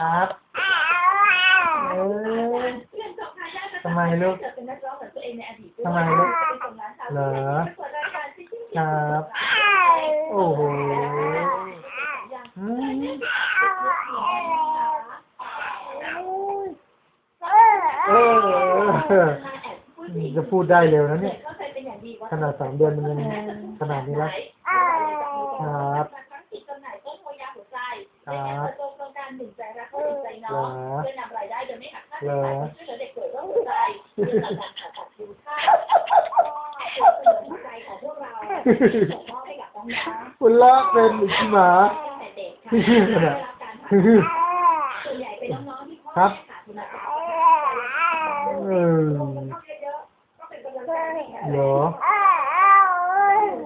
ครับเอ้ยทำไมลูกทำไมลูกเหรอครับโอ้โหอืมเออจะพูดได้เร็วนะเนี่ย ขนาดสามเดือนมันยังขนาดนี้แล้วครับครับ โครงการหนึ่งใจรัก ก็หนึ่งใจน้องเหรอเพื่อนำรายได้โดยไม่หักค่าเหรใช้อจ่ายช่วยเหลือเด็กเกิดโรคหัวใจเพื่อการผ่าตัดคิวค่าก็เป็นกำลังใจของพวกเราส่งมอบให้กับน้องๆคุณละเป็นอีกหมาตั้งแต่เด็กค่ะได้รับการผ่าตัดส่วนใหญ่เป็นน้องๆที่พ่อครับแม่ขาดทุนทรัพย์เออก็เป็นกำลังใจให้ค่ะเหรอ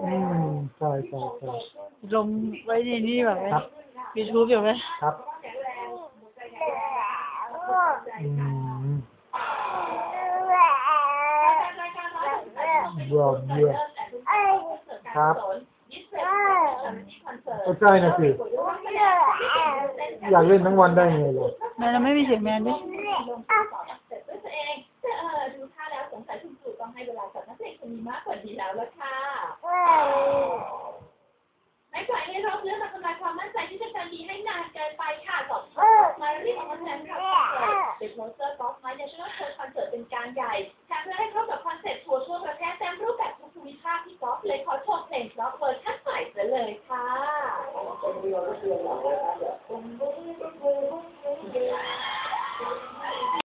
อืมใช่ใช่ใช่ลงไว้ในนี่แบบครับ ยูทูบอยู่ไหมครับ อืมเบื่อเบื่อครับก็ใช่นะสิ อยากเล่นทั้งวันได้ไงเลยแม่เราไม่มีเสียงแมนด้วยลงสอบเสร็จด้วยตัวเองแต่เออดูท่าแล้วสงสัยคุณครูต้องให้เวลากับนักเรียนคนนี้มากกว่านี้แล้วละค่ะ ล์ฟไมค์เนชั่นแนลเชิญคอนเสิร์ตเป็นการใหญ่แถมเพื่อให้เข้ากับคอนเซ็ปต์ทัวร์ทั่วประเทศเต็มรูปแบบทุกภูมิภาคที่กอฟเลยขอโชว์เพลงกอกเวอร์ชันใหม่ายเลยค่ะ